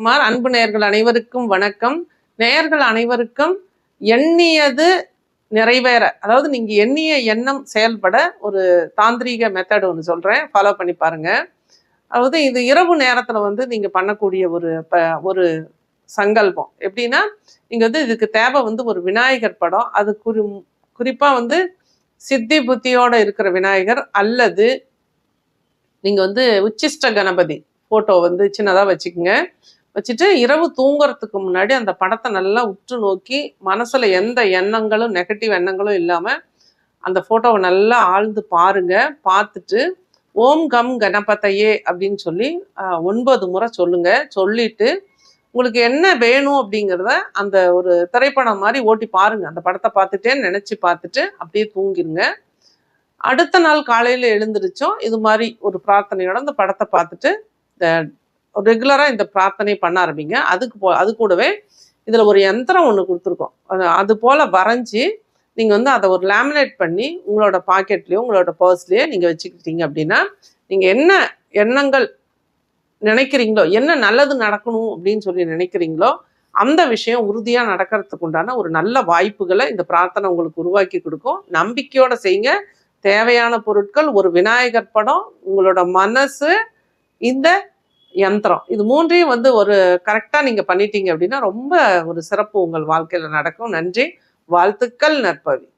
குமார் அன்பு நேயர்கள் அனைவருக்கும் வணக்கம். நேயர்கள் அனைவருக்கும் எண்ணியது நிறைவேற அதாவது நீங்க எண்ணிய எண்ணம் செயல்பட ஒரு தாந்திரீக மெத்தட் ஒன்று சொல்றேன். ஃபாலோ பண்ணி பாருங்க. அதாவது இது இரவு நேரத்தில் வந்து நீங்க பண்ணக்கூடிய ஒரு ப- ஒரு சங்கல்பம். எப்படின்னா நீங்கள் வந்து இதுக்கு தேவை வந்து ஒரு விநாயகர் படம். அது குறி குறிப்பா வந்து சித்தி புத்தியோட இருக்கிற விநாயகர் அல்லது நீங்க வந்து உச்சிஷ்ட கணபதி ஃபோட்டோ வந்து சின்னதாக வச்சுக்கோங்க. வச்சுட்டு இரவு தூங்குறதுக்கு முன்னாடி அந்த படத்தை நல்லா உற்று நோக்கி மனசில் எந்த எண்ணங்களும் நெகட்டிவ் எண்ணங்களும் இல்லாமல் அந்த ஃபோட்டோவை நல்லா ஆழ்ந்து பாருங்க. பார்த்துட்டு ஓம் கம் கணபதையே அப்படின்னு சொல்லி ஒன்பது முறை சொல்லுங்க. சொல்லிட்டு உங்களுக்கு என்ன வேணும் அப்படிங்கிறத அந்த ஒரு திரைப்படம் மாதிரி ஓட்டி பாருங்க. அந்த படத்தை பார்த்துட்டே நினச்சி பார்த்துட்டு அப்படியே தூங்கிருங்க. அடுத்த நாள் காலையில் எழுந்திருச்சோம். இது மாதிரி ஒரு பிரார்த்தனையோட அந்த படத்தை பார்த்துட்டு ரெகுலராக இந்த பிரார்த்தனை பண்ண ஆரம்பிங்க. அதுக்கு போ அது கூடவே இதில் ஒரு யந்திரம் ஒன்று கொடுத்துருக்கோம். அது அது போல் வரைஞ்சி நீங்கள் வந்து அதை ஒரு லேமினேட் பண்ணி உங்களோட பாக்கெட்லேயோ உங்களோட பர்ஸ்லேயோ நீங்கள் வச்சுக்கிட்டீங்க அப்படின்னா நீங்கள் என்ன எண்ணங்கள் நினைக்கிறீங்களோ என்ன நல்லது நடக்கணும் அப்படின்னு சொல்லி நினைக்கிறீங்களோ அந்த விஷயம் உறுதியாக நடக்கிறதுக்கு உண்டான ஒரு நல்ல வாய்ப்புகளை இந்த பிரார்த்தனை உங்களுக்கு உருவாக்கி கொடுக்கும். நம்பிக்கையோட செய்யுங்க. தேவையான பொருட்கள் ஒரு விநாயகர் படம் உங்களோட மனசு இந்த யந்திரம். இது மூன்றையும் வந்து ஒரு கரெக்டாக நீங்கள் பண்ணிட்டீங்க அப்படின்னா ரொம்ப ஒரு சிறப்பு உங்கள் வாழ்க்கையில் நடக்கும். நன்றி. வாழ்த்துக்கள் நற்பவி.